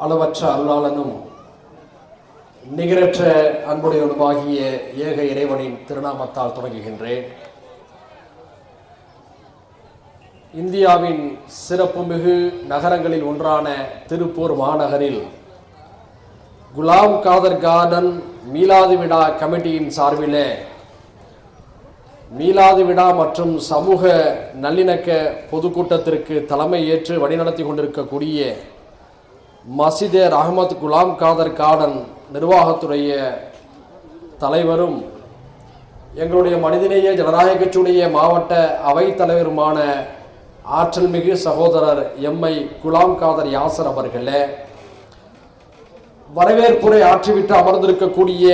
அளவற்ற அருளாளனும் நிகரற்ற அன்புடையவனுமாகிய ஏக இறைவனின் திருநாமத்தால் தொடங்குகின்றேன் இந்தியாவின் சிறப்புமிகு நகரங்களில் ஒன்றான திருப்பூர் மாநகரில் குலாம் காதர் கார்டன் மீலாது விழா கமிட்டியின் சார்பிலே மீலாது விழா மற்றும் சமூக நல்லிணக்க பொதுக்கூட்டத்திற்கு தலைமை ஏற்று வழிநடத்தி கொண்டிருக்கக்கூடிய மசிதேர் அகமது குலாம் காதர் காடன் நிர்வாகத்துடைய தலைவரும் எங்களுடைய மனிதநேய ஜனநாயக கட்சியுடைய மாவட்ட அவைத் தலைவருமான ஆற்றல் மிகு சகோதரர் எம்ஐ குலாம் காதர் யாசர் அவர்களே வரவேற்புரை ஆற்றிவிட்டு அமர்ந்திருக்கக்கூடிய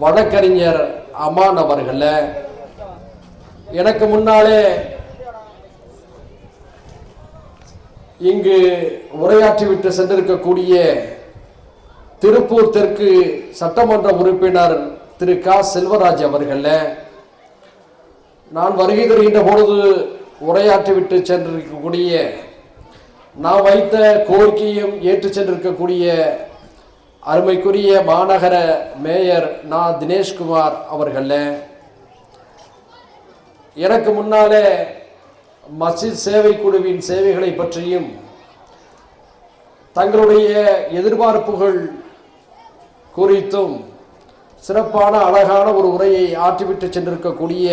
வழக்கறிஞர் அமான் அவர்களே எனக்கு முன்னாலே இங்கு உரையாற்றிவிட்டு சென்றிருக்கக்கூடிய திருப்பூர் தெற்கு சட்டமன்ற உறுப்பினர் திரு க. செல்வராஜ் அவர்களே நான் வருகை தருகின்ற பொழுது உரையாற்றிவிட்டு சென்றிருக்கக்கூடிய நான் வைத்த கோரிக்கையும் ஏற்று சென்றிருக்கக்கூடிய அருமைக்குரிய மாநகர மேயர் நா. தினேஷ்குமார் அவர்களே எனக்கு முன்னாலே மஸ்ஜித் சேவை குழுவின் சேவைகளை பற்றியும் தங்களுடைய எதிர்பார்ப்புகள் குறித்தும் சிறப்பான அழகான ஒரு உரையை ஆற்றிவிட்டு சென்றிருக்கக்கூடிய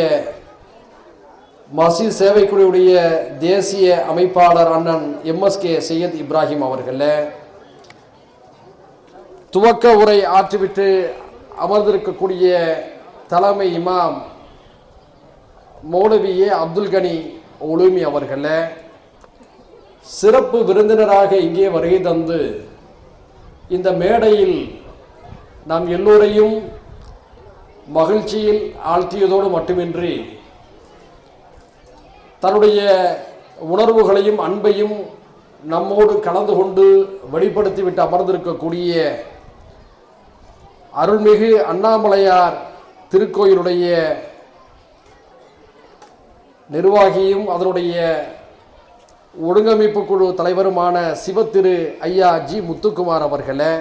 மசீத் சேவைக்குழுவுடைய தேசிய அமைப்பாளர் அண்ணன் எம்எஸ்கே சையத் இப்ராஹிம் அவர்கள துவக்க உரை ஆற்றிவிட்டு அமர்ந்திருக்கக்கூடிய தலைமை இமாம் மௌலவியே அப்துல் கனி ஒலுமி அவர்களை சிறப்பு விருந்தினராக இங்கே வருகை தந்து இந்த மேடையில் நாம் எல்லோரையும் மகிழ்ச்சியில் ஆழ்த்தியதோடு மட்டுமின்றி தன்னுடைய உணர்வுகளையும் அன்பையும் நம்மோடு கலந்து கொண்டு வெளிப்படுத்திவிட்டு அமர்ந்திருக்கக்கூடிய அருள்மிகு அண்ணாமலையார் திருக்கோயிலுடைய நிர்வாகியும் அதனுடைய ஒழுங்கமைப்பு குழு தலைவருமான சிவத்திரு ஐயா ஜி முத்துக்குமார் அவர்களை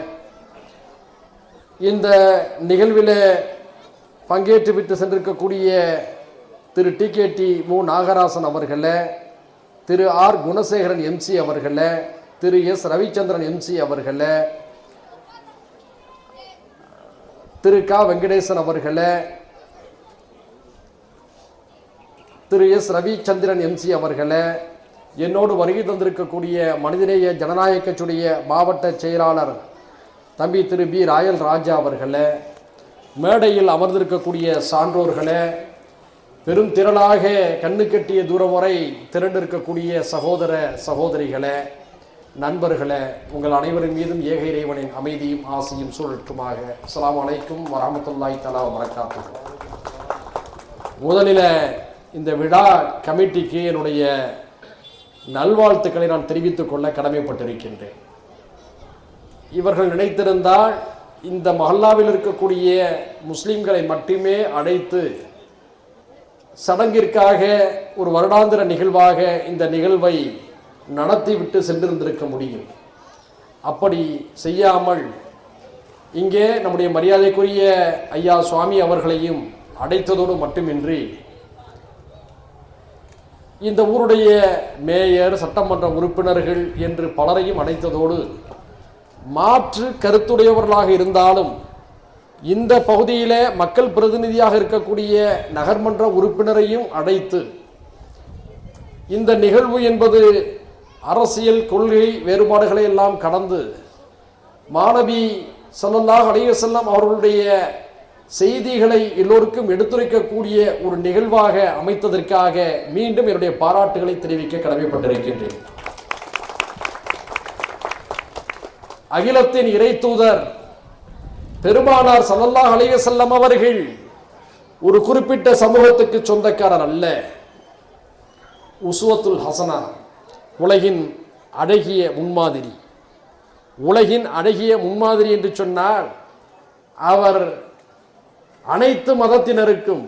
இந்த நிகழ்வில் பங்கேற்றுவிட்டு சென்றிருக்கக்கூடிய Thiru T K T Mu Nagarasan அவர்களை திரு ஆர் குணசேகரன் எம்சி அவர்களை திரு எஸ் ரவிச்சந்திரன் எம்சி அவர்களை திரு க வெங்கடேசன் அவர்களை திரு எஸ் ரவிச்சந்திரன் எம்சி அவர்களே என்னோடு வருகை தந்திருக்கக்கூடிய மனிதநேய ஜனநாயக கட்சியுடைய மாவட்ட செயலாளர் தம்பி திரு பி ராயல் ராஜா அவர்களே மேடையில் அமர்ந்திருக்கக்கூடிய சான்றோர்களே பெரும் திரளாக கண்ணு கட்டிய தூரம் வரை திரண்டிருக்கக்கூடிய சகோதர சகோதரிகளே நண்பர்களே உங்கள் அனைவரின் மீதும் ஏக இறைவனின் அமைதியும் ஆசையும் சூழற்றுமாக. அஸ்ஸலாமு அலைக்கும் வரமத்துல்லாய் தலா வரக்காத்து முதலில் இந்த விழா கமிட்டிக்கு என்னுடைய நல்வாழ்த்துக்களை நான் தெரிவித்துக் கொள்ள கடமைப்பட்டிருக்கின்றேன். இவர்கள் நினைத்திருந்தால் இந்த மஹல்லாவில் இருக்கக்கூடிய முஸ்லீம்களை மட்டுமே அழைத்து சடங்கிற்காக ஒரு வருடாந்திர நிகழ்வாக இந்த நிகழ்வை நடத்திவிட்டு சென்றிருந்திருக்க முடியும். அப்படி செய்யாமல் இங்கே நம்முடைய மரியாதைக்குரிய ஐயா சுவாமி அவர்களையும் அடைத்ததோடு மட்டுமின்றி இந்த ஊருடைய மேயர் சட்டமன்ற உறுப்பினர்கள் என்று பலரையும் அடைத்ததோடு மாற்று கருத்துடையவர்களாக இருந்தாலும் இந்த பகுதியில் மக்கள் பிரதிநிதியாக இருக்கக்கூடிய நகர்மன்ற உறுப்பினரையும் அழைத்து இந்த நிகழ்வு என்பது அரசியல் கொள்கை வேறுபாடுகளை எல்லாம் கடந்து மாணவி ஸல்லல்லாஹு அடைய செல்லம் அவர்களுடைய செய்திகளை எல்லோருக்கும் எடுத்துரைக்கக்கூடிய ஒரு நிகழ்வாக அமைத்ததற்காக மீண்டும் என்னுடைய பாராட்டுகளை தெரிவிக்க கடமைப்பட்டிருக்கின்றேன். அகிலத்தின் இறை தூதர் பெருமானார் ஸல்லல்லாஹு அலைஹி அவர்கள் ஒரு குறிப்பிட்ட சமூகத்துக்கு சொந்தக்காரர் அல்ல. உசுவத்துல் ஹசனா உலகின் அழகிய முன்மாதிரி. உலகின் அழகிய முன்மாதிரி என்று சொன்னால் அவர் அனைத்து மதத்தினருக்கும்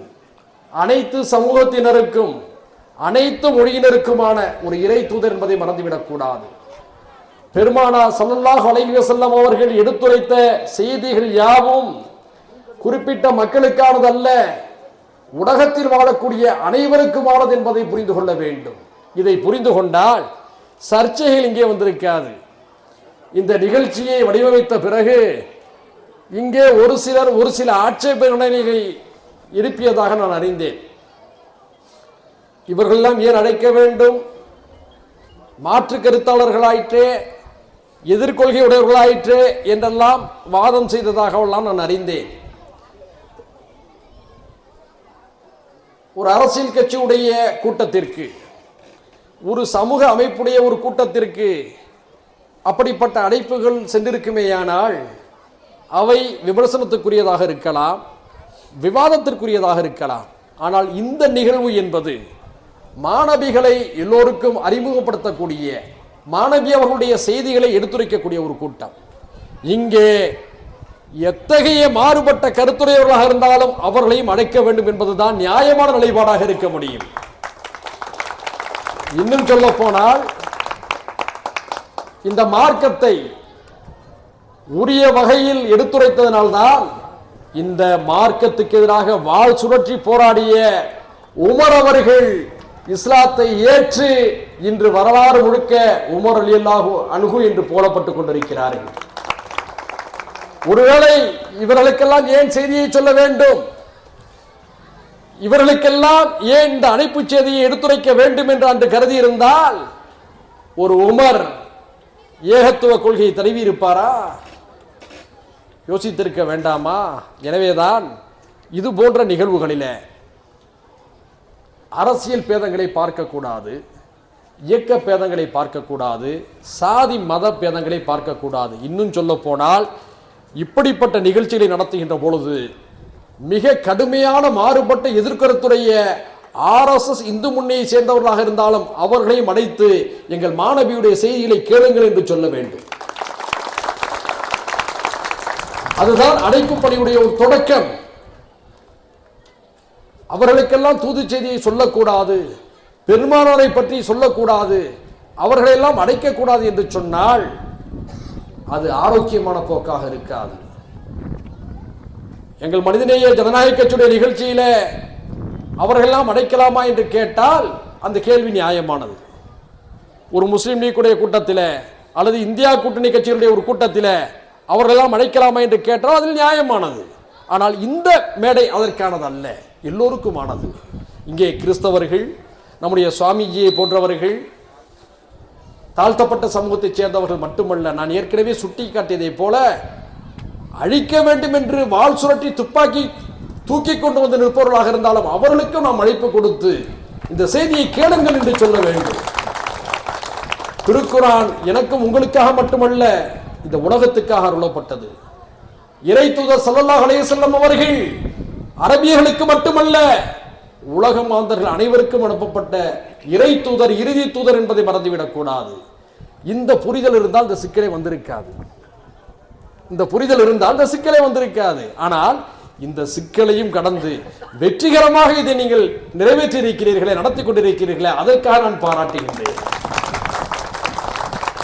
அனைத்து சமூகத்தினருக்கும் அனைத்து மொழியினருக்குமான ஒரு இறை தூதர் என்பதை மறந்துவிடக்கூடாது. பெருமானா ஸல்லல்லாஹு அலைஹி வஸல்லம் அவர்கள் எடுத்துரைத்த செய்திகள் யாவும் குறிப்பிட்ட மக்களுக்கானதல்ல உலகத்தில் வாழக்கூடிய அனைவருக்குமானது என்பதை புரிந்து கொள்ள வேண்டும். இதை புரிந்து கொண்டால் சர்ச்சைகள் இங்கே வந்திருக்காது. இந்த நிகழ்ச்சியை வடிவமைத்த பிறகு இங்கே ஒரு சிலர் ஒரு சில ஆட்சேபனைகளை எழுப்பியதாக நான் அறிந்தேன். இவர்களெல்லாம் ஏன் அழைக்க வேண்டும்? மாற்று கருத்தாளர்களாயிற்றே எதிர்கொள்கை உடையவர்களாயிற்றே என்றெல்லாம் வாதம் செய்ததாகவெல்லாம் நான் அறிந்தேன். ஒரு அரசியல் கட்சியுடைய கூட்டத்திற்கு ஒரு சமூக அமைப்புடைய ஒரு கூட்டத்திற்கு அப்படிப்பட்ட அழைப்புகள் சென்றிருக்குமேயானால் அவை விமர்சனத்துக்குரியதாக இருக்கலாம் விவாதத்திற்குரியதாக இருக்கலாம். ஆனால் இந்த நிகழ்வு என்பது மாணவிகளை எல்லோருக்கும் அறிமுகப்படுத்தக்கூடிய மாணவி அவர்களுடைய செய்திகளை எடுத்துரைக்கக்கூடிய ஒரு கூட்டம். இங்கே எத்தகைய மாறுபட்ட கருத்துடையவர்களாக இருந்தாலும் அவர்களையும் அழைக்க வேண்டும் என்பதுதான் நியாயமான நிலைப்பாடாக இருக்க முடியும். இன்னும் சொல்ல போனால் இந்த மார்க்கத்தை உரிய வகையில் எடுத்துரைத்ததனால்தான் இந்த மார்க்கத்துக்கு எதிராக வாள் சுழற்றி போராடிய உமர் அவர்கள் இஸ்லாத்தை ஏற்று இன்று வரலாறு முழுக்க உமர் அலி அல்லாஹு அணுகு என்று போடப்பட்டுக் கொண்டிருக்கிறார்கள். ஒருவேளை இவர்களுக்கெல்லாம் ஏன் செய்தியை சொல்ல வேண்டும்? இவர்களுக்கெல்லாம் ஏன் இந்த அணைப்பு செய்தியை எடுத்துரைக்க வேண்டும் என்று அன்று கருதி இருந்தால் ஒரு உமர் ஏகத்துவ கொள்கையை தழுவி இருப்பாரா யோசித்திருக்க வேண்டாமா? எனவேதான் இது போன்ற நிகழ்வுகளில் அரசியல் பேதங்களை பார்க்கக்கூடாது இயக்க பேதங்களை பார்க்கக்கூடாது சாதி மத பேதங்களை பார்க்கக்கூடாது. இன்னும் சொல்ல போனால் இப்படிப்பட்ட நிகழ்ச்சிகளை நடத்துகின்ற பொழுது மிக கடுமையான மாறுபட்ட எதிர்கருத்துடைய ஆர்எஸ்எஸ் இந்து முன்னையை சேர்ந்தவர்களாக இருந்தாலும் அவர்களையும் அடைத்து எங்கள் மாணவியுடைய செய்திகளை கேளுங்கள் என்று சொல்ல வேண்டும். அதுதான் அழைப்பு பணியுடைய ஒரு தொடக்கம். அவர்களுக்கெல்லாம் தூது செய்தியை சொல்லக்கூடாது பெருமானாரை பற்றி சொல்லக்கூடாது அவர்களெல்லாம் அடைக்கக்கூடாது என்று சொன்னால் அது ஆரோக்கியமான போக்காக இருக்காது. எங்கள் மனிதநேய ஜனநாயக கட்சியுடைய நிகழ்ச்சியில அவர்களெல்லாம் அடைக்கலாமா என்று கேட்டால் அந்த கேள்வி நியாயமானது. ஒரு முஸ்லீம் லீக்குடைய கூட்டத்தில் அல்லது இந்தியா கூட்டணி கட்சிகளுடைய ஒரு கூட்டத்தில் அவர்களெல்லாம் அழைக்கலாமா என்று கேட்டால் அதில் நியாயமானது. ஆனால் இந்த மேடை அதற்கானது அல்ல எல்லோருக்குமானது. இங்கே கிறிஸ்தவர்கள் நம்முடைய சுவாமிஜியை போன்றவர்கள் தாழ்த்தப்பட்ட சமூகத்தைச் சேர்ந்தவர்கள் மட்டுமல்ல நான் ஏற்கனவே சுட்டி காட்டியதைப் போல அழிக்க வேண்டும் என்று வாள் சுரட்டி துப்பாக்கி தூக்கி கொண்டு வந்து நிற்பவர்களாக இருந்தாலும் அவர்களுக்கும் நாம் அழைப்பு கொடுத்து இந்த செய்தியை கேளுங்கள் என்று சொல்ல வேண்டும். திருக்குரான் எனக்கும் உங்களுக்காக மட்டுமல்ல இந்த உலகத்துக்காக அருளப்பட்டது. இறை தூதர் சல்லல்லாஹ் அலைஹி அவர்கள் அரபியர்களுக்கு மட்டுமல்ல உலக மாந்தர்கள் அனைவருக்கும் அனுப்பப்பட்ட இறை தூதர் இறுதி தூதர் என்பதை மறந்துவிடக்கூடாது இந்த புரிதல் இருந்தால் இந்த சிக்கலே வந்திருக்காது. இந்த புரிதல் இருந்தால் இந்த சிக்கலே வந்திருக்காது. ஆனால் இந்த சிக்கலையும் கடந்து வெற்றிகரமாக இதை நீங்கள் நிறைவேற்றி இருக்கிறீர்களே நடத்தி கொண்டிருக்கிறீர்களே அதற்காக நான் பாராட்டுகின்றேன்.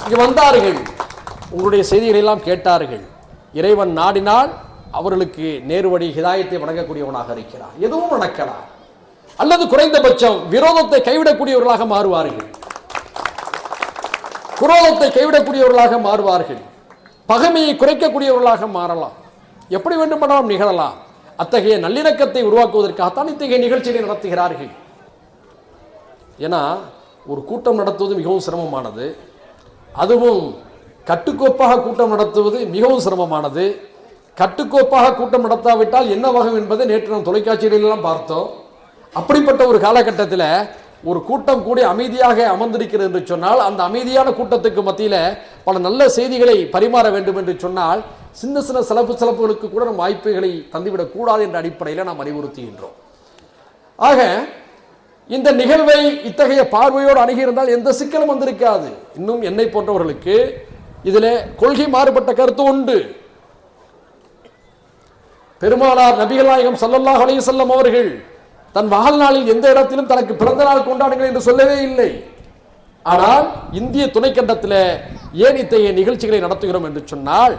இங்கு வந்தார்கள். உங்களுடைய செய்திகளை எல்லாம் கேட்டார்கள். இறைவன் நாடினால் அவர்களுக்கு நேர்வழி ஹிதாயத்தை வழங்கக்கூடியவனாக இருக்கிறார். எதுவும் நடக்கலாம். அல்லது குறைந்தபட்சம் விரோதத்தை கைவிடக்கூடியவர்களாக மாறுவார்கள். குரோதத்தை கைவிடக்கூடியவர்களாக மாறுவார்கள். பகைமையை குறைக்கக்கூடியவர்களாக மாறலாம். எப்படி வேண்டுமானாலும் நிகழலாம். அத்தகைய நல்லிணக்கத்தை உருவாக்குவதற்காகத்தான் இத்தகைய நிகழ்ச்சிகளை நடத்துகிறார்கள். ஏன்னா ஒரு கூட்டம் நடத்துவது மிகவும் சிரமமானது. அதுவும் கட்டுக்கோப்பாக கூட்டம் நடத்துவது மிகவும் சிரமமானது. கட்டுக்கோப்பாக கூட்டம் நடத்தாவிட்டால் என்ன வகம் என்பதை நேற்று நாம் தொலைக்காட்சிகளெல்லாம் பார்த்தோம். அப்படிப்பட்ட ஒரு காலகட்டத்தில் ஒரு கூட்டம் கூடி அமைதியாக அமர்ந்திருக்கிறது என்று சொன்னால் அந்த அமைதியான கூட்டத்துக்கு மத்தியில் பல நல்ல செய்திகளை பரிமாற வேண்டும் என்று சொன்னால் சின்ன சின்ன சிலப்பு சிலப்புகளுக்கு கூட நம் வாய்ப்புகளை தந்துவிடக்கூடாது என்ற அடிப்படையில் நாம் அறிவுறுத்துகின்றோம். ஆக இந்த நிகழ்வை இத்தகைய பார்வையோடு அணுகியிருந்தால் எந்த சிக்கலும் வந்திருக்காது. இன்னும் என்னை போன்றவர்களுக்கு இதில் கொள்கை மாறுபட்ட கருத்து உண்டு. பெருமானார் நபிகள் நாயகம் ஸல்லல்லாஹு அவர்கள் தன் வாழ்நாளில் எந்த இடத்திலும் தனக்கு பிறந்த நாள் கொண்டாடுங்கள் என்று சொல்லவே இல்லை. ஆனால் இந்திய துணைக்கண்டத்தில் ஏன் இத்தகைய நிகழ்ச்சிகளை நடத்துகிறோம் என்று சொன்னால்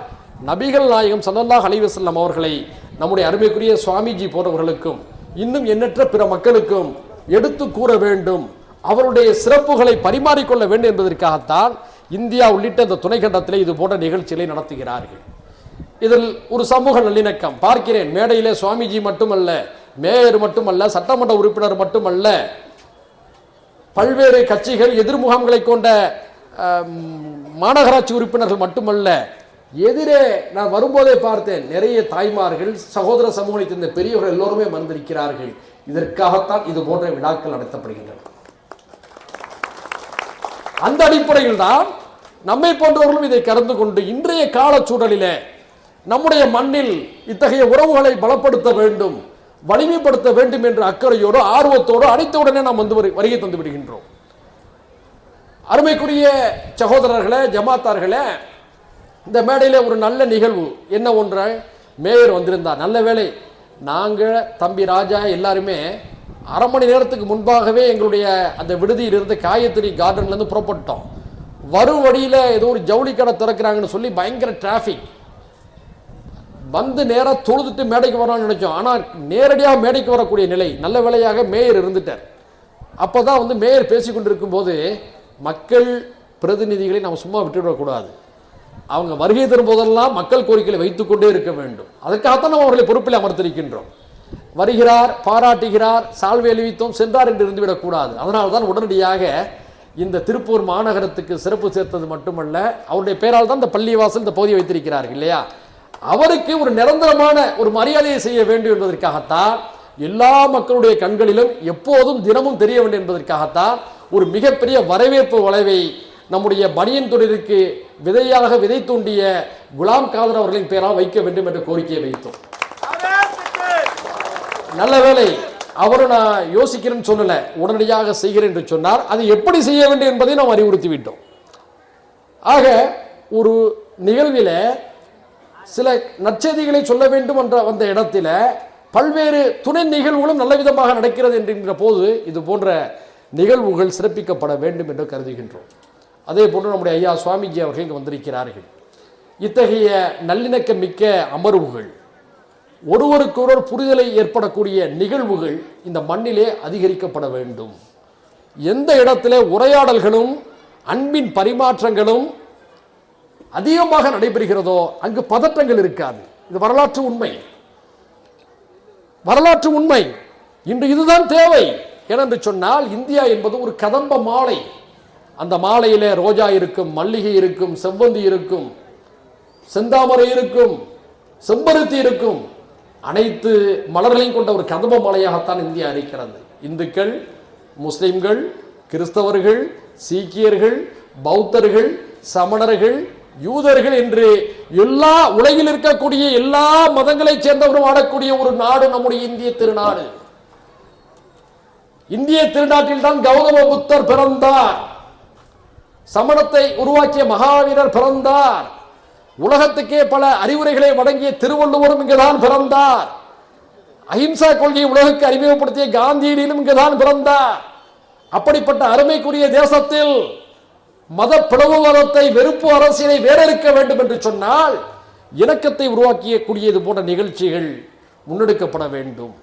நபிகள் நாயகம் சல்லல்லாஹ் அலைஹி அவர்களை நம்முடைய அருமைக்குரிய சுவாமிஜி போன்றவர்களுக்கும் இன்னும் எண்ணற்ற பிற மக்களுக்கும் எடுத்து கூற வேண்டும். அவருடைய சிறப்புகளை பரிமாறிக்கொள்ள வேண்டும் என்பதற்காகத்தான் இந்தியா உள்ளிட்ட இந்த துணைக்கண்டத்திலே இது போன்ற நிகழ்ச்சிகளை நடத்துகிறார்கள். இதில் ஒரு சமூக நல்லிணக்கம். பார்க்கிறேன் மேடையிலே சுவாமிஜி மட்டுமல்ல மேயர் மட்டுமல்ல சட்டமன்ற உறுப்பினர் மட்டுமல்ல பல்வேறு கட்சிகள் எதிர்முகாம்களை கொண்ட மாநகராட்சி உறுப்பினர்கள் மட்டுமல்ல எதிரே நான் வரும்போதே பார்த்தேன் நிறைய தாய்மார்கள் சகோதர சமூகத்தை சேர்ந்த பெரியவர்கள் எல்லோருமே வந்திருக்கிறார்கள். இதற்காகத்தான் இது போன்ற விழாக்கள் நடத்தப்படுகின்றன. அந்த அடிப்படையில் தான் நம்மை போன்றவர்களும் இதை கலந்து கொண்டு இன்றைய கால சூழலிலே நம்முடைய மண்ணில் இத்தகைய உறவுகளை பலப்படுத்த வேண்டும் வலிமைப்படுத்த வேண்டும் என்ற அக்கறையோடு ஆர்வத்தோடு அனைத்தவுடனே நாம் வந்து வருகை தந்து விடுகின்றோம். அருமைக்குரிய சகோதரர்களே ஜமாத்தார்களே இந்த மேடையில் ஒரு நல்ல நிகழ்வு. என்ன ஒன்று? மேயர் வந்திருந்தார். நல்ல வேளை நாங்கள் தம்பி ராஜா எல்லாருமே அரை மணி நேரத்துக்கு முன்பாகவே எங்களுடைய அந்த விடுதியில் இருந்து காயத்ரி கார்டன்லேருந்து புறப்பட்டோம் வரும் வழியில் ஏதோ ஒரு ஜவுளி கடை திறக்கிறாங்கன்னு சொல்லி பயங்கர டிராஃபிக் வந்து நேராக தொழுதுட்டு மேடைக்கு வரோம்னு நினச்சோம். ஆனால் நேரடியாக மேடைக்கு வரக்கூடிய நிலை நல்ல வேலையாக மேயர் இருந்துட்டார். அப்போ தான் வந்து மேயர் பேசிக்கொண்டிருக்கும் போது மக்கள் பிரதிநிதிகளை நாம் சும்மா விட்டுவிடக்கூடாது. அவங்க வருகை தரும் போதெல்லாம் மக்கள் கோரிக்கைகளை வைத்துக்கொண்டே இருக்க வேண்டும். அதற்காகத்தான் நம்ம அவர்களை பொறுப்பில் அமர்த்திருக்கின்றோம். வருகிறார் பாராட்டுகிறார் சால்வை அணிவித்தோம் சென்றார் என்று இருந்துவிடக்கூடாது. அதனால் தான் உடனடியாக இந்த திருப்பூர் மாநகரத்துக்கு சிறப்பு சேர்த்தது மட்டுமல்ல அவருடைய பெயரால் தான் இந்த பள்ளிவாசல் இந்த பகுதியை வைத்திருக்கிறார்கள் இல்லையா? அவருக்கு ஒரு நிரந்தரமான ஒரு மரியாதையை செய்ய வேண்டும் என்பதற்காகத்தான் எல்லா மக்களுடைய கண்களிலும் எப்போதும் தினமும் தெரிய வேண்டும் என்பதற்காகத்தான் ஒரு மிகப்பெரிய வரவேற்பு வளைவை நம்முடைய பனியன் தொழிலுக்கு விதையாக விதை தூண்டிய குலாம் காதர் அவர்களின் பெயரால் வைக்க வேண்டும் என்ற கோரிக்கையை வைத்தோம். நல்ல வேளை அவரும் நான் யோசிக்கிறேன்னு சொல்லலை உடனடியாக செய்கிறேன் என்று சொன்னார். அது எப்படி செய்ய வேண்டும் என்பதை நாம் அறிவுறுத்தி விட்டோம். ஆக ஒரு நிகழ்வில் சில நற்செய்திகளை சொல்ல வேண்டும் என்ற வந்த இடத்துல பல்வேறு துணை நிகழ்வுகளும் நல்ல விதமாக நடக்கிறது என்கின்ற போது இது போன்ற நிகழ்வுகள் சிறப்பிக்கப்பட வேண்டும் என்று கருதுகின்றோம். அதே போன்று நம்முடைய ஐயா சுவாமிஜி அவர்கள் இங்கு வந்திருக்கிறார்கள். இத்தகைய நல்லிணக்கம் மிக்க அமர்வுகள் ஒருவருக்கொருவர் புரிதலை ஏற்படக்கூடிய நிகழ்வுகள் இந்த மண்ணிலே அதிகரிக்கப்பட வேண்டும். எந்த இடத்திலே உரையாடல்களும் அன்பின் பரிமாற்றங்களும் அதிகமாக நடைபெறுகிறதோ அங்கு பதற்றங்கள் இருக்காது. இது வரலாற்று உண்மை. வரலாற்று உண்மை. இன்று இதுதான் தேவை ஏனென்று சொன்னால் இந்தியா என்பது ஒரு கதம்ப மாலை. அந்த மாலையிலே ரோஜா இருக்கும் மல்லிகை இருக்கும் செவ்வந்தி இருக்கும் செந்தாமரை இருக்கும் செம்பருத்தி இருக்கும். அனைத்து மலர்களையும் கொண்ட ஒரு கதம்ப மலையாகத்தான் இந்தியா இருக்கிறது. இந்துக்கள் முஸ்லிம்கள் கிறிஸ்தவர்கள் சீக்கியர்கள் பௌத்தர்கள் சமணர்கள் யூதர்கள் என்று எல்லா உலகில் இருக்கக்கூடிய எல்லா மதங்களைச் சேர்ந்தவரும் ஆடக்கூடிய ஒரு நாடு நம்முடைய இந்திய திருநாடு. இந்திய திருநாட்டில் தான் கௌதம புத்தர் பிறந்தார். சமணத்தை உருவாக்கிய மகாவீரர் பிறந்தார். உலகத்துக்கே பல அறிவுரைகளை வழங்கிய திருவள்ளுவரும் இங்குதான் பிறந்தார். அஹிம்சா கொள்கையை உலகுக்கு அறிமுகப்படுத்திய காந்தியிலும் இங்குதான் பிறந்தார். அப்படிப்பட்ட அருமைக்குரிய தேசத்தில் மத பிளவுவாதத்தை வெறுப்பு அரசியலை வேறறுக்க வேண்டும் என்று சொன்னால் இணக்கத்தை உருவாக்கிய கூடியது போன்ற நிகழ்ச்சிகள் முன்னெடுக்கப்பட வேண்டும்.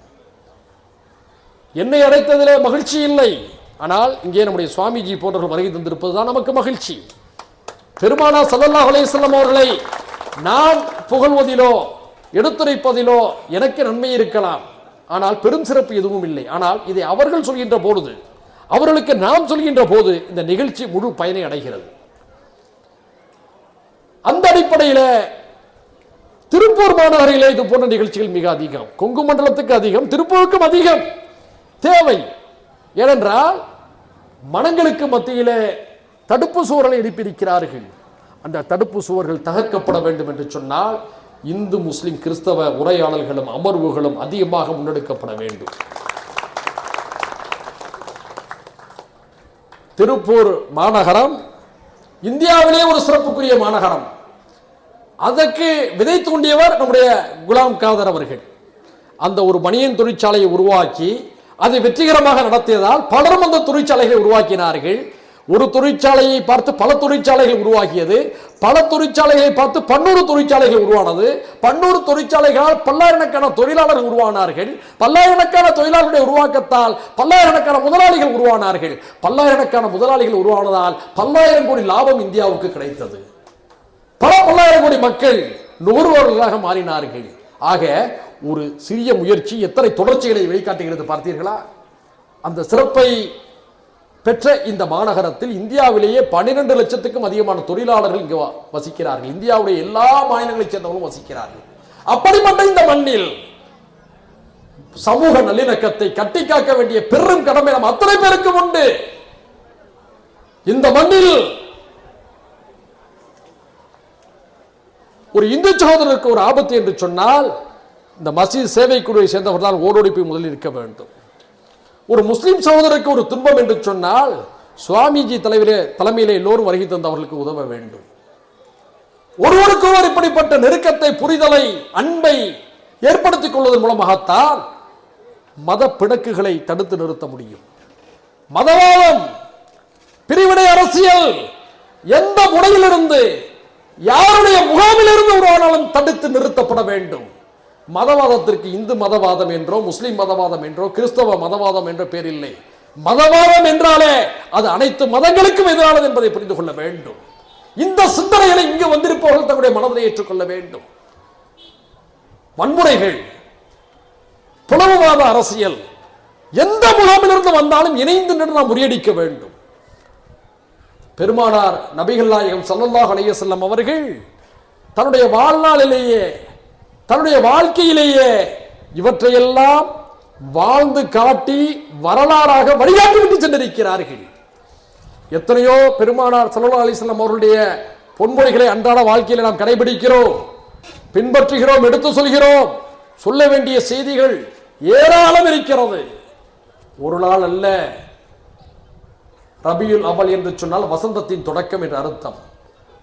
என்னை அழைத்ததிலே மகிழ்ச்சி இல்லை. ஆனால் இங்கே நம்முடைய சுவாமிஜி போன்றவர்கள் வருகை தந்திருப்பது தான் நமக்கு மகிழ்ச்சி. பெருமானா சல்லல்லா அலைஹி அவர்களை நான் புகழ்வதிலோ எடுத்துரைப்பதிலோ எனக்கு நன்மை இருக்கலாம். ஆனால் பெரும் சிறப்பு எதுவும் இல்லை. ஆனால் இதை அவர்கள் சொல்கின்ற பொழுது அவர்களுக்கு நாம் சொல்கின்ற போது இந்த நிகழ்ச்சி முழு பயனை அடைகிறது. அந்த அடிப்படையில் திருப்பூர் மாநகரிலே இது போன்ற நிகழ்ச்சிகள் மிக அதிகம். கொங்கு மண்டலத்துக்கு அதிகம் திருப்பூருக்கும் அதிகம். தேவை. ஏனென்றால் மனங்களுக்கு மத்தியிலே தடுப்பு சுவர்களை எழுப்பியிருக்கிறார்கள் அந்த தடுப்பு சுவர்கள் தகர்க்கப்பட வேண்டும் என்று சொன்னால் இந்து முஸ்லிம் கிறிஸ்தவ உரையாடல்களும் அமர்வுகளும் அதிகமாக முன்னெடுக்கப்பட வேண்டும். திருப்பூர் மாநகரம் இந்தியாவிலே ஒரு சிறப்புக்குரிய மாநகரம். அதற்கு விதை தூண்டியவர் நம்முடைய குலாம் காதர் அவர்கள். அந்த ஒரு பனியன் தொழிற்சாலையை உருவாக்கி அதை வெற்றிகரமாக நடத்தியதால் பலரும் அந்த தொழிற்சாலைகளை உருவாக்கினார்கள். ஒரு தொழிற்சாலையை பார்த்து பல தொழிற்சாலைகள் உருவாகியது பல தொழிற்சாலைகளை பார்த்து பன்னூறு தொழிற்சாலைகள் உருவானது. பன்னூறு தொழிற்சாலைகளால் பல்லாயிரக்கணக்கான தொழிலாளர்கள் உருவானார்கள். பல்லாயிரக்கணக்கான தொழிலாளர்களுடைய உருவாக்கத்தால் பல்லாயிரக்கணக்கான முதலாளிகள் உருவானார்கள். பல்லாயிரக்கணக்கான முதலாளிகள் உருவானதால் பல்லாயிரம் கோடி லாபம் இந்தியாவுக்கு கிடைத்தது. பல பல்லாயிரம் கோடி மக்கள் நுகர்வோர்களாக மாறினார்கள். ஆக ஒரு சிறிய முயற்சி எத்தனை தொடர்ச்சிகளை வெளிக்காட்டுகிறது பார்த்தீர்களா? அந்த சிறப்பை பெற்ற இந்த மாநகரத்தில் இந்தியாவிலேயே பன்னிரண்டு லட்சத்துக்கும் அதிகமான தொழிலாளர்கள் இங்கு வசிக்கிறார்கள். இந்தியாவுடைய எல்லா மாநிலங்களைச் சேர்ந்தவர்களும் வசிக்கிறார்கள். அப்படிப்பட்ட இந்த மண்ணில் சமூக நல்லிணக்கத்தை கட்டி காக்க வேண்டிய பெரும் கடமை நம் அத்தனை பேருக்கும் உண்டு. இந்த மண்ணில் ஒரு இந்து சகோதரருக்கு ஒரு ஆபத்து என்று சொன்னால் இந்த மசீத் சேவை குழுவை சேர்ந்தவர் தான் ஓடோடி போய் முதலில் இருக்க வேண்டும். ஒரு முஸ்லீம் சகோதரருக்கு ஒரு துன்பம் என்று சொன்னால் சுவாமிஜி தலைவரே தலைமையிலே எல்லோரும் வருகை தந்தவர்களுக்கு உதவ வேண்டும். ஒருவருக்கொருவர் இப்படிப்பட்ட நெருக்கத்தை புரிதலை அன்பை ஏற்படுத்திக் கொள்வதன் மூலமாகத்தான் மத பிணக்குகளை தடுத்து நிறுத்த முடியும். மதவாதம் பிரிவினை அரசியல் எந்த முனையிலிருந்து யாருடைய முகாமிலிருந்து உருவானாலும் தடுத்து நிறுத்தப்பட வேண்டும். மதவாதத்திற்கு இந்து மதவாதம் என்றோ முஸ்லிம் மதவாதம் என்றோ கிறிஸ்தவ மதவாதம் என்ற பேர் இல்லை மதவாதம் என்றாலே அது அனைத்து மதங்களுக்கும் எதிரானது என்பதை புரிந்து கொள்ள வேண்டும். இந்த சிந்தனைகளை இங்கு வந்திருப்பவர்கள் தங்களுடைய மனதை ஏற்றுக்கொள்ள வேண்டும். வன்முறைகள் புலவுவாத அரசியல் எந்த முகாமிலிருந்து வந்தாலும் இணைந்து நின்று நாம் முறியடிக்க வேண்டும். பெருமானார் நபிகள் நாயகம் சல்லல்லாஹ் அலைய செல்லம் அவர்கள் தன்னுடைய வாழ்நாளிலேயே தன்னுடைய வாழ்க்கையிலேயே இவற்றையெல்லாம் வாழ்ந்து காட்டி வரலாறாக வழிகாட்டிவிட்டு சென்றிருக்கிறார்கள். எத்தனையோ பெருமானார் ஸல்லல்லாஹு அலைஹி அவருடைய பொன்மொழிகளை அன்றாட வாழ்க்கையில் நாம் கடைபிடிக்கிறோம் பின்பற்றுகிறோம் எடுத்து சொல்கிறோம். சொல்ல வேண்டிய செய்திகள் ஏராளம் இருக்கிறது. ஒரு நாள் அல்ல ரபியுல் அவல் என்று சொன்னால் வசந்தத்தின் தொடக்கம் என்று அர்த்தம்.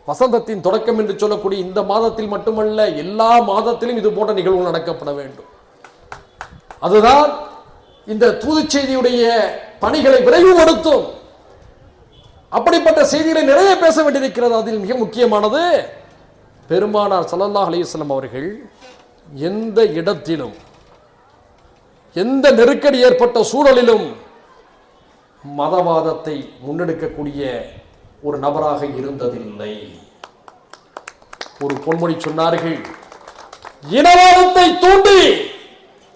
வசந்தத்தின் தொடக்கம் என்று சொல்லக்கூடிய இந்த மாதத்தில் மட்டுமல்ல எல்லா மாதத்திலும் இது போன்ற நிகழ்வுகள் நடக்கப்பட வேண்டும். அதுதான் இந்த தூதுச்செய்தியுடைய பணிகளை விரைவுபடுத்தும். அப்படிப்பட்ட செய்திகளை நிறைய பேச வேண்டியிருக்கிறது. அதில் மிக முக்கியமானது பெருமானார் சல்லல்லா அலைஹி அவர்கள் எந்த இடத்திலும் எந்த நெருக்கடி ஏற்பட்ட சூழலிலும் மதவாதத்தை முன்னெடுக்கக்கூடிய ஒரு நபராக இருந்ததில்லை. ஒரு பொன்மொழி சொன்னார்கள் இனவாதத்தை தூண்டி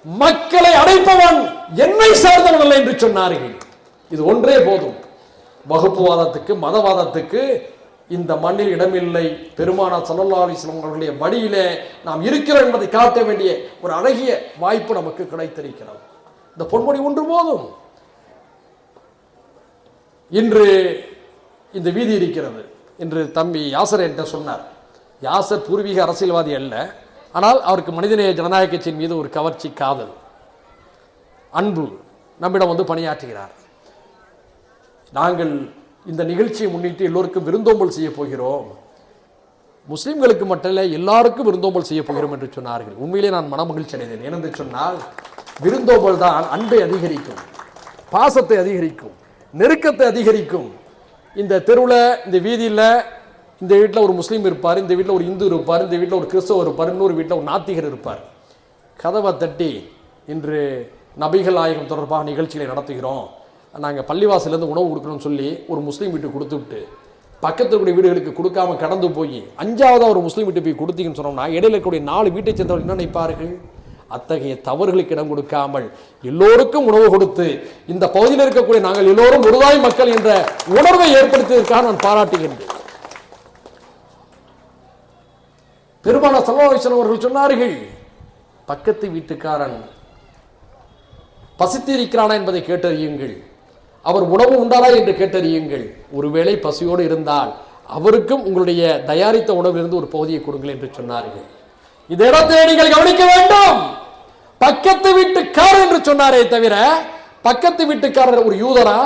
மக்களை அடைப்பவன் என்னை சார்ந்தவன் அல்ல என்று சொன்னார்கள். இது ஒன்றே போதும். வகுப்புவாதத்துக்கு மதவாதத்துக்கு இந்த மண்ணில் இடமில்லை. பெருமானா ஸல்லல்லாஹு அலைஹி அவர்களுடைய வழியிலே நாம் இருக்கிறோம் என்பதை காட்ட வேண்டிய ஒரு அழகிய வாய்ப்பு நமக்கு கிடைத்திருக்கிறது. இந்த பொன்மொழி ஒன்று போதும். இன்று இந்த வீதி இருக்கிறது என்று தம்பி யாசர் என்கிட்ட சொன்னார். யாசர் பூர்வீக அரசியல்வாதி அல்ல ஆனால் அவருக்கு மனிதநேய ஜனநாயக கட்சியின் மீது ஒரு கவர்ச்சி காதல் அன்பு நம்மிடம் வந்து பணியாற்றுகிறார். நாங்கள் இந்த நிகழ்ச்சியை முன்னிட்டு எல்லோருக்கும் விருந்தோம்பல் செய்ய போகிறோம். முஸ்லீம்களுக்கு மட்டும் இல்லை எல்லாருக்கும் விருந்தோம்பல் செய்ய போகிறோம் என்று சொன்னார்கள். உண்மையிலே நான் மனமகிழ்ச்சி அடைந்தேன். ஏனென்று சொன்னால் விருந்தோம்பல் தான் அன்பை அதிகரிக்கும் பாசத்தை அதிகரிக்கும் நெருக்கத்தை அதிகரிக்கும் இந்த தெருவில் இந்த வீதியில் இந்த வீட்டில் ஒரு முஸ்லீம் இருப்பார் இந்த வீட்டில் ஒரு இந்து இருப்பார் இந்த வீட்டில் ஒரு கிறிஸ்தவர் இருப்பார் இன்னொரு வீட்டில் ஒரு நாத்திகர் இருப்பார். கதவை தட்டி இன்று நபிகள் நாயகம் தொடர்பாக நிகழ்ச்சிகளை நடத்துகிறோம். நாங்கள் பள்ளிவாசலேருந்து உணவு கொடுக்கணும்னு சொல்லி ஒரு முஸ்லீம் வீட்டுக்கு கொடுத்து விட்டு பக்கத்தில் வீடுகளுக்கு கொடுக்காம கடந்து போய் அஞ்சாவதா ஒரு முஸ்லீம் வீட்டு போய் கொடுத்தீங்கன்னு சொன்னோம்னா இடையில இருக்கக்கூடிய நாலு வீட்டை சேர்ந்தவர்கள் என்ன நினைப்பார்கள்? அத்தகைய தவறுகளுக்கு இடம் கொடுக்காமல் எல்லோருக்கும் உணவு கொடுத்து இந்த பகுதியில் இருக்கக்கூடிய நாங்கள் எல்லோரும் ஒருதாய் மக்கள் என்ற உணர்வை ஏற்படுத்தியதற்காக நான் பாராட்டுகின்றேன். பெருமான சல்லல்லாஹு அவர்கள் சொன்னார்கள் பக்கத்து வீட்டுக்காரன் பசித்திருக்கிறானா என்பதை கேட்டறியுங்கள். அவர் உணவு உண்டாரா என்று கேட்டறியுங்கள். ஒருவேளை பசியோடு இருந்தால் அவருக்கும் உங்களுடைய தயாரித்த உணவிலிருந்து ஒரு பகுதியை கொடுங்கள் என்று சொன்னார்கள். இந்த இடத்தை நீங்கள் கவனிக்க வேண்டும்! பக்கத்து வீட்டுக்காரர் என்று சொன்னாரே தவிர பக்கத்து வீட்டுக்காரர் ஒரு யூதரா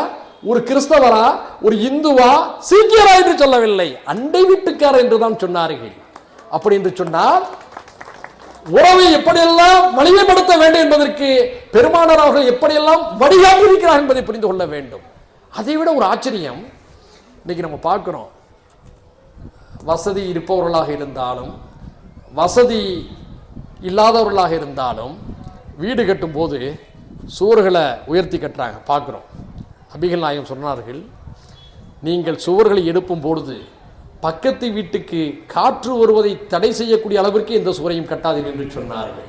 ஒரு கிறிஸ்தவரா ஒரு இந்துவா சீக்கியரா என்று சொல்லவில்லை. அண்டை வீட்டுக்காரர் என்று தான் சொன்னார்கள். அப்படி என்று சொன்னால் உறவை எப்படியெல்லாம் வலிமைப்படுத்த வேண்டும் என்பதற்கு பெருமானார் அவர்கள் எப்படியெல்லாம் வடிகாட்டி இருக்கிறார் என்பதை புரிந்து கொள்ள வேண்டும். அதை விட ஒரு ஆச்சரியம். இன்னைக்கு நம்ம பார்க்கிறோம். வசதி இருப்பவர்களாக இருந்தாலும் வசதி இல்லாதவர்களாக இருந்தாலும் வீடு கட்டும்போது சுவர்களை உயர்த்தி கட்டுறாங்க. பார்க்குறோம். அபிகள் நாயகம் சொன்னார்கள் நீங்கள் சுவர்களை எழுப்பும் பொழுது பக்கத்து வீட்டுக்கு காற்று வருவதை தடை செய்யக்கூடிய அளவிற்கு எந்த சுவரையும் கட்டாதீர்கள் என்று சொன்னார்கள்.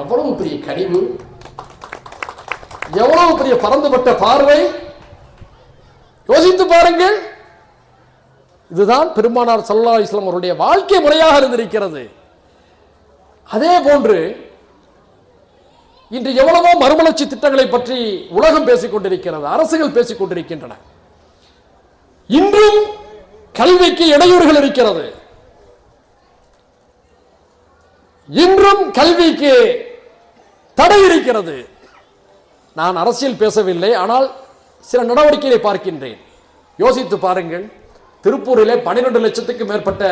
எவ்வளவு பெரிய கனிவு எவ்வளவு பெரிய பறந்துபட்ட பார்வை. யோசித்து பாருங்கள் இதுதான் பெருமானார் சல்லா இஸ்லாம் அவருடைய வாழ்க்கை முறையாக இருந்திருக்கிறது. அதே போன்று இன்று எவ்வளவோ மறுமலர்ச்சி திட்டங்களை பற்றி உலகம் பேசிக் கொண்டிருக்கிறது அரசுகள் பேசிக் கொண்டிருக்கின்றன. இன்றும் கல்விக்கு இடையூறுகள் இருக்கிறது. இன்றும் கல்விக்கு தடை இருக்கிறது. நான் அரசியல் பேசவில்லை ஆனால் சில நடவடிக்கைகளை பார்க்கின்றேன். யோசித்து பாருங்கள் திருப்பூரிலே பன்னிரெண்டு லட்சத்துக்கு மேற்பட்ட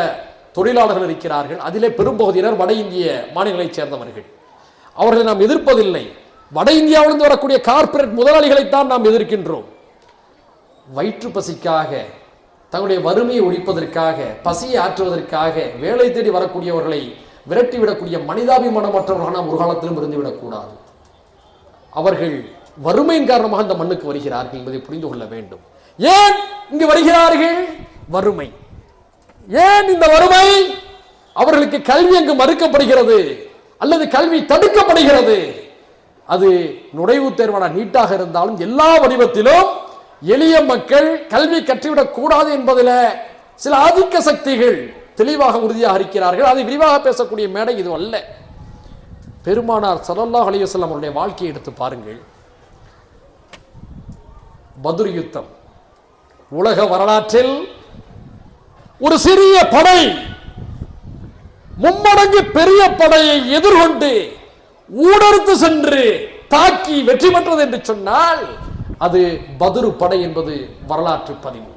தொழிலாளர்கள் இருக்கிறார்கள். அதிலே பெரும்பகுதியினர் வட இந்திய மாநிலங்களைச் சேர்ந்தவர்கள். அவர்களை நாம் எதிர்ப்பதில்லை. வட இந்தியாவிலிருந்து வரக்கூடிய கார்ப்பரேட் முதலாளிகளைத்தான் நாம் எதிர்க்கின்றோம். வயிற்று பசிக்காக தங்களுடைய வறுமையை ஒழிப்பதற்காக பசியை ஆற்றுவதற்காக வேலை தேடி வரக்கூடியவர்களை விரட்டிவிடக்கூடிய மனிதாபிமானமற்றவர்களாக நாம் ஒரு காலத்திலும் இருந்துவிடக்கூடாது அவர்கள் வறுமையின் காரணமாக இந்த மண்ணுக்கு வருகிறார்கள் என்பதை புரிந்து கொள்ள வேண்டும். ஏன் இங்கு வருகிறார்கள்? வறுமை. ஏன் இந்த வறுமை? அவர்களுக்கு கல்வி அங்கு மறுக்கப்படுகிறது. அல்லது கல்வி தடுக்கப்படுகிறது. அது நுழைவுத் தேர்வான நீட்டாக இருந்தாலும் எல்லா வடிவத்திலும் எளிய மக்கள் கல்வி கற்றுவிடக் கூடாது என்பதில் சில ஆதிக்க சக்திகள் தெளிவாக உறுதியாக இருக்கிறார்கள். அதை விரிவாக பேசக்கூடிய மேடை இது அல்ல. பெருமானார் ஸல்லல்லாஹு அலைஹி அவருடைய வாழ்க்கையை எடுத்து பாருங்கள். பதுர் யுத்தம். உலக வரலாற்றில் ஒரு சிறிய படை மும்மடங்கு பெரிய படையை எதிர்கொண்டு ஊடறுத்து சென்று தாக்கி வெற்றி பெற்றது என்று சொன்னால் அது பதுரு படை என்பது வரலாற்று பதிவு.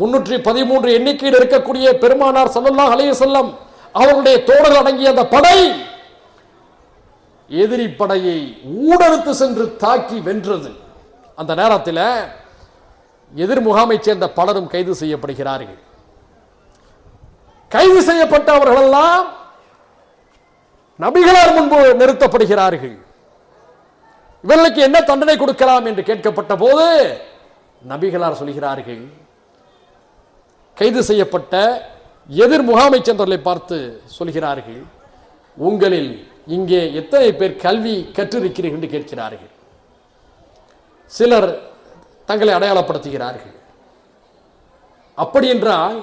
முன்னூற்றி பதிமூன்று எண்ணிக்கையில் இருக்கக்கூடிய பெருமானார் சல்லல்லா அலைய செல்லம் அவருடைய தோழர்கள் அடங்கிய அந்த படை எதிரி படையை ஊடறுத்து சென்று தாக்கி வென்றது. அந்த நேரத்தில் எதிர் முகாமைச் சேர்ந்த பலரும் கைது செய்யப்படுகிறார்கள். கைது செய்யப்பட்ட அவர்களெல்லாம் நபிகளார் முன்பு நிறுத்தப்படுகிறார்கள். இவர்களுக்கு என்ன தண்டனை கொடுக்கலாம் என்று கேட்கப்பட்ட போது நபிகளார் சொல்கிறார்கள் கைது செய்யப்பட்ட எதிர் முகாமை சென்றவர்களை பார்த்து சொல்கிறார்கள் உங்களில் இங்கே எத்தனை பேர் கல்வி கற்றிருக்கிறீர்கள் என்று கேட்கிறார்கள். சிலர் தங்களை அடையாளப்படுத்துகிறார்கள். அப்படி என்றால்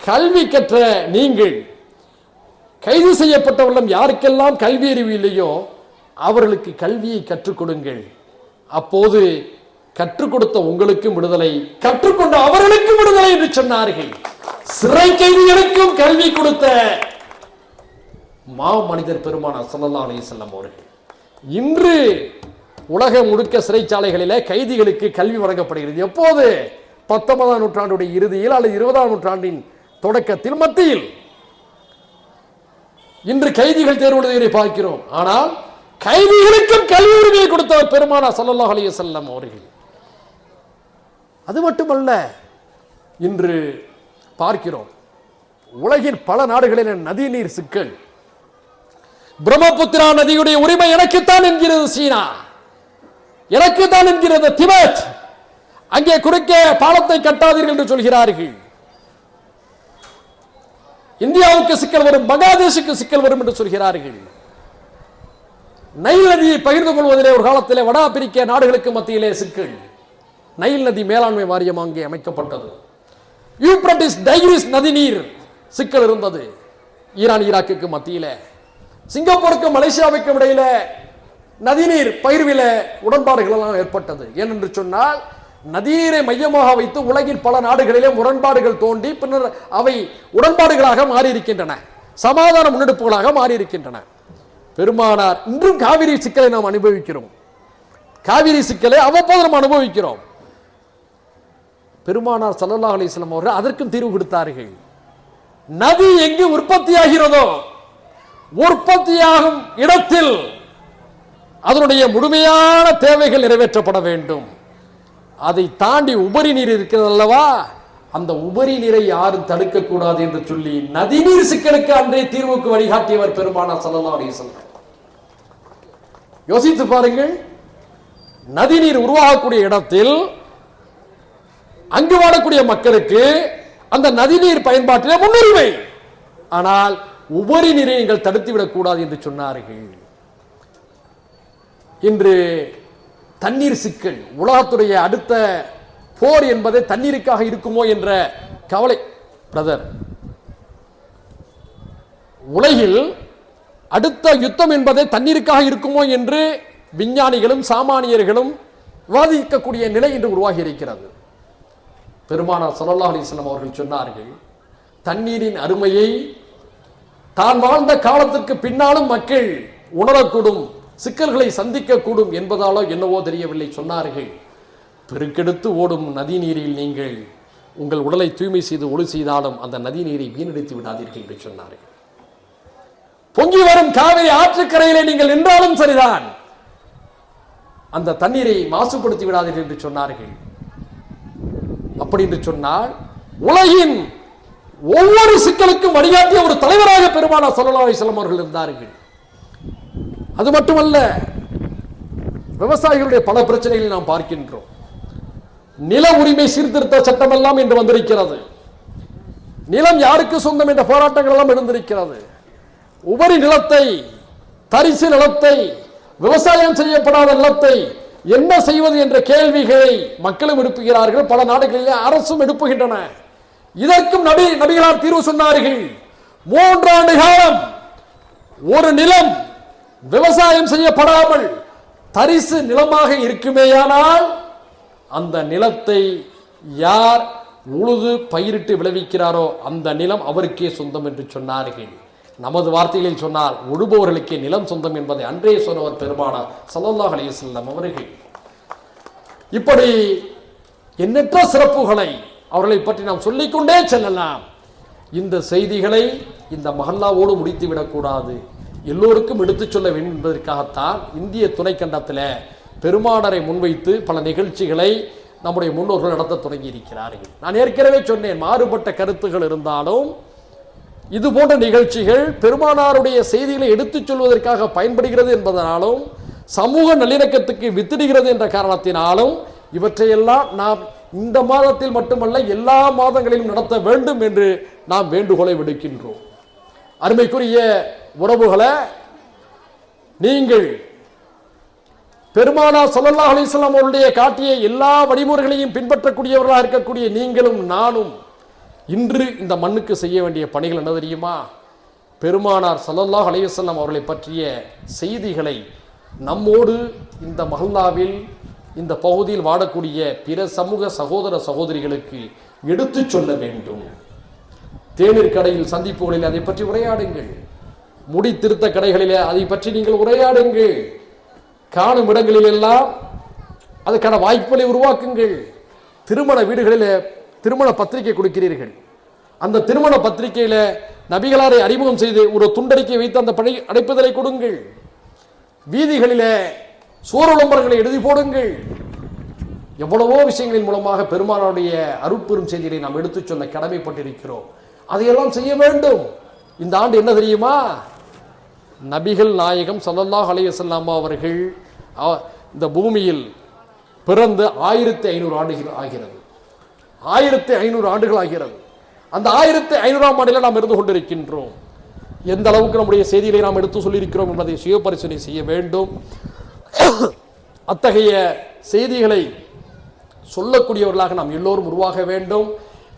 கல்வி கற்ற நீங்கள் கைது செய்யப்பட்டவர்களும் யாருக்கெல்லாம் கல்வி அறிவு இல்லையோ அவர்களுக்கு கல்வியை கற்றுக் கொடுங்கள். அப்போது கற்றுக் கொடுத்த உங்களுக்கும் விடுதலை கற்றுக்கொண்ட அவர்களுக்கும் விடுதலை என்று சொன்னார்கள். சிறை கைதிகளுக்கும் கல்வி கொடுத்த மா மனிதர் பெருமானார் ஸல்லல்லாஹு அலி செல்லம் அவர்கள். இன்று உலகம் முழுக்க சிறைச்சாலைகளில் கைதிகளுக்கு கல்வி வழங்கப்படுகிறது. எப்போது? பத்தொன்பதாம் நூற்றாண்டுடைய இறுதியில் அல்லது இருபதாம் நூற்றாண்டின் தொடக்கத்தில் மத்தியில். இன்று கைதிகள் தேர்வு பார்க்கிறோம். ஆனால் கைதிகளுக்கும் கல்வி உரிமையை கொடுத்தவர் பெருமானா சல்லல்லாஹ் அலைய செல்லம் அவர்கள். அது மட்டுமல்ல இன்று பார்க்கிறோம். உலகின் பல நாடுகளில் நதிநீர் சிக்கல். பிரம்மபுத்திரா நதியுடைய உரிமை எனக்குத்தான் என்கிறது சீனா. எனக்குத்தான் என்கிறது திபெத். அங்கே குறுக்கே பாலத்தை கட்டாதீர்கள் என்று சொல்கிறார்கள். இந்தியாவுக்கு சிக்கல் வரும் பங்களாதேஷுக்கு சிக்கல் வரும் என்று சொல்கிறார்கள். நைல் நதியை பகிர்ந்து கொள்வதிலே ஒரு காலத்திலே வட ஆப்பிரிக்க நாடுகளுக்கு மத்தியிலே சிக்கல். நைல் நதி மேலாண்மை வாரியம் அங்கே அமைக்கப்பட்டது. யூப்ரட்டிஸ் டைகிரிஸ் நதிநீர் சிக்கல் இருந்தது. ஈரான் ஈராக்குக்கு மத்தியில். சிங்கப்பூருக்கும் மலேசியாவுக்கும் இடையில நதிநீர் பகிர்வில உடன்பாடுகள் எல்லாம் ஏற்பட்டது. ஏனென்று சொன்னால் நதிநீரை மையமாக வைத்து உலகின் பல நாடுகளிலே முரண்பாடுகள் தோண்டி பின்னர் அவை உடன்பாடுகளாக மாறியிருக்கின்றன. சமாதான முன்னெடுப்புகளாக மாறியிருக்கின்றன. பெருமானார் இன்றும் காவிரி சிக்கலை நாம் அனுபவிக்கிறோம். காவிரி சிக்கலை அவ்வப்போது நாம் அனுபவிக்கிறோம். பெருமானார் சல்லல்லா அலிஸ்லாம் அவர்கள் அதற்கும் தீர்வு கொடுத்தார்கள். நதி எங்கு உற்பத்தியாகிறதோ உற்பத்தியாகும் இடத்தில் அதனுடைய முழுமையான தேவைகள் நிறைவேற்றப்பட வேண்டும். அதை தாண்டி உபரி நீர் இருக்கிறது அல்லவா? அந்த உபரி நீரை யாரும் தடுக்கக்கூடாது என்று சொல்லி நதிநீர் சிக்கலுக்கு அன்றே தீர்வுக்கு வழிகாட்டியவர் பெருமானார் ஸல்லல்லாஹு அலைஹி யோசித்து பாருங்கள் நதிநீர் உருவாகக்கூடிய இடத்தில் அங்கு வாழக்கூடிய மக்களுக்கு அந்த நதிநீர் பயன்பாட்டிலே முன்னுரிமை. ஆனால் உபரி நீரை நீங்கள் தடுத்து விடக்கூடாது என்று சொன்னார்கள். இன்று தண்ணீர் சிக்கல். உலகத்துடைய அடுத்த போர் என்பது தண்ணீருக்காக இருக்குமோ என்ற கவலை பிரதர் உலகில் அடுத்த யுத்தம் என்பது தண்ணீருக்காக இருக்குமோ என்று விஞ்ஞானிகளும் சாமானியர்களும் விவாதிக்கக்கூடிய நிலை இன்று உருவாகி இருக்கிறது. பெருமானார் ஸல்லல்லாஹு அலிஸ்லாம் அவர்கள் சொன்னார்கள் தண்ணீரின் அருமையை தான் வாழ்ந்த காலத்திற்கு பின்னாலும் மக்கள் உணரக்கூடும். சிக்கல்களை சந்திக்கக்கூடும் என்பதாலோ என்னவோ தெரியவில்லை சொன்னார்கள். பெருக்கெடுத்து ஓடும் நதி நீரில் நீங்கள் உங்கள் உடலை தூய்மை செய்து ஒளி செய்தாலும் அந்த நதி நீரை வீணடித்து விடாதீர்கள் என்று சொன்னார்கள். பொங்கி வரும் காவிரி ஆற்றுக்கரையிலே நீங்கள் நின்றாலும் சரிதான். அந்த தண்ணீரை மாசுபடுத்தி விடாதீர்கள் என்று சொன்னார்கள். அப்படி என்று சொன்னால் உலகின் ஒவ்வொரு சிக்கலுக்கும் வழிகாட்டிய ஒரு தலைவராக பெருமானா ஸல்லல்லாஹு அலைஹி அவர்கள் இருந்தார்கள். அது மட்டுமல்ல விவசாயிகளுடைய பல பிரச்சனைகளை நாம் பார்க்கின்றோம். நில உரிமை சீர்திருத்த சட்டம் எல்லாம் இன்று வந்திருக்கிறது. நிலம் யாருக்கு சொந்தம் என்ற போராட்டங்கள் எல்லாம் எழுந்திருக்கிறது. உபரி நிலத்தை தரிசு நிலத்தை விவசாயம் செய்யப்படாத நிலத்தை என்ன செய்வது என்ற கேள்விகளை மக்களும் எழுப்புகிறார்கள். பல நாடுகளிலே அரசும் எழுப்புகின்றன. இதற்கும் நபி நபிகளார் தீர்வு சொன்னார்கள். மூன்றாண்டு காலம் ஒரு நிலம் விவசாயம் செய்யப்படாமல் தரிசு நிலமாக இருக்குமேயானால் அந்த நிலத்தை யார் உழுது பயிரிட்டு விளைவிக்கிறாரோ அந்த நிலம் அவருக்கே சொந்தம் என்று சொன்னார்கள். நமது வார்த்தைகளில் சொன்னால் உழுபவர்களுக்கே நிலம் சொந்தம் என்பதை அன்றே சொன்னவர் பெருமானார் ஸல்லல்லாஹு அலைஹி வஸல்லம் அவர்கள். இப்படி எண்ணற்ற சிறப்புகளை அவர்களை பற்றி நாம் சொல்லிக்கொண்டே செல்லலாம். இந்த செய்திகளை இந்த மஹல்லாவோடு முடித்து விடக்கூடாது எல்லோருக்கும் எடுத்துச் சொல்ல வேண்டும் என்பதற்காகத்தான் இந்திய துணைக்கண்டத்தில் பெருமானரை முன்வைத்து பல நிகழ்ச்சிகளை நம்முடைய முன்னோர்கள் நடத்த தொடங்கி இருக்கிறார்கள் நான் ஏற்கனவே சொன்னேன் மாறுபட்ட கருத்துகள் இருந்தாலும் இது போன்ற நிகழ்ச்சிகள் பெருமானாருடைய செய்திகளை எடுத்துச் சொல்வதற்காக பயன்படுகிறது என்பதனாலும் சமூக நல்லிணக்கத்துக்கு வித்திடுகிறது என்ற காரணத்தினாலும் இவற்றையெல்லாம் நாம் இந்த மாதத்தில் மட்டுமல்ல எல்லா மாதங்களிலும் நடத்த வேண்டும் என்று நாம் வேண்டுகோளை விடுக்கின்றோம். அருமைக்குரிய உறவுகளை நீங்கள் பெருமானா ஸல்லல்லாஹு அலிஸ்லாம் அவருடைய காட்டிய எல்லா வழிமுறைகளையும் பின்பற்றக்கூடியவர்களாக இருக்கக்கூடிய நீங்களும் நானும் இன்று இந்த மண்ணுக்கு செய்ய வேண்டிய பணிகள் என்ன தெரியுமா? பெருமானார் சல்லல்லாஹ் அலையுசல்லாம் அவர்களை பற்றிய செய்திகளை நம்மோடு இந்த மஹல்லாவில் இந்த பகுதியில் வாடக்கூடிய பிற சமூக சகோதர சகோதரிகளுக்கு எடுத்துச் சொல்ல வேண்டும். தேநீர் கடையில் சந்திப்புகளில் அதை பற்றி உரையாடுங்கள். முடி திருத்த கடைகளிலே அதை பற்றி நீங்கள் உரையாடுங்கள். காணும் இடங்களில் எல்லாம் அதுக்கான வாய்ப்புகளை உருவாக்குங்கள். திருமண வீடுகளில் திருமண பத்திரிகை கொடுக்கிறீர்கள். அந்த திருமண பத்திரிகையில நபிகளாரை அறிமுகம் செய்து ஒரு துண்டறிக்கை வைத்து அந்த பணி அடைப்புதலை கொடுங்கள். வீதிகளிலே சோறு விளம்பரங்களை எழுதி போடுங்கள். எவ்வளவோ விஷயங்களின் மூலமாக பெருமானாருடைய அருட்பெரும் செய்திகளை நாம் எடுத்துச் சொல்ல கடமைப்பட்டிருக்கிறோம். அதையெல்லாம் செய்ய வேண்டும். இந்த ஆண்டு என்ன தெரியுமா? நபிகள் நாயகம் ஸல்லல்லாஹு அலையசல்லாமா அவர்கள் இந்த பூமியில் பிறந்து ஆயிரத்தி ஐநூறு ஆண்டுகள் ஆகிறது. ஆயிரத்தி ஐநூறு ஆண்டுகள் ஆகிறது. அந்த ஆயிரத்தி ஐநூறாம் ஆண்டில் நாம் இருந்து கொண்டிருக்கின்றோம். எந்த அளவுக்கு நம்முடைய செய்திகளை நாம் எடுத்து சொல்லியிருக்கிறோம் என்பதை சுயபரிசீலனை செய்ய வேண்டும். அத்தகைய செய்திகளை சொல்லக்கூடியவர்களாக நாம் எல்லோரும் உருவாக வேண்டும்.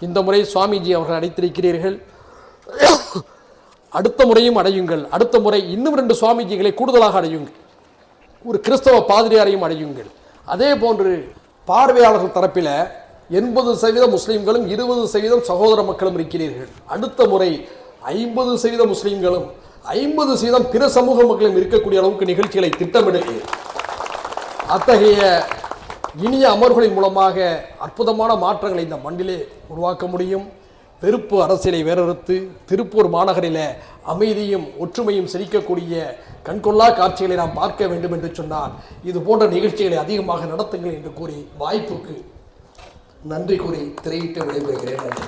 இந்த முறை சுவாமிஜி அவர்கள் அடைத்திருக்கிறீர்கள். அடுத்த முறையும் அடையுங்கள். அடுத்த முறை இன்னும் ரெண்டு சுவாமிஜிகளை கூடுதலாக அடையுங்கள். ஒரு கிறிஸ்தவ பாதிரியாரையும் அடையுங்கள். அதே போன்று பார்வையாளர்கள் தரப்பில் எண்பது சதவீதம் முஸ்லீம்களும் இருபது சதவீதம் சகோதர மக்களும் இருக்கிறீர்கள். அடுத்த முறை ஐம்பது சதவீத முஸ்லீம்களும் ஐம்பது சதவீதம் பிற சமூக மக்களும் இருக்கக்கூடிய அளவுக்கு நிகழ்ச்சிகளை திட்டமிடுங்கள். அத்தகைய இனிய அமர்வுகளின் மூலமாக அற்புதமான மாற்றங்களை இந்த மண்ணிலே உருவாக்க முடியும். வெறுப்பு அரசியலை வேறறுத்து திருப்பூர் மாநகரில் அமைதியும் ஒற்றுமையும் செழிக்கக்கூடிய கண்கொள்ளா காட்சிகளை நாம் பார்க்க வேண்டும் என்று சொன்னால் இது போன்ற நிகழ்ச்சிகளை அதிகமாக நடத்துங்கள் என்று கூறி வாய்ப்புக்கு நன்றி கூறி திரையிட்டு விடைபெறுகிறேன். நன்றி.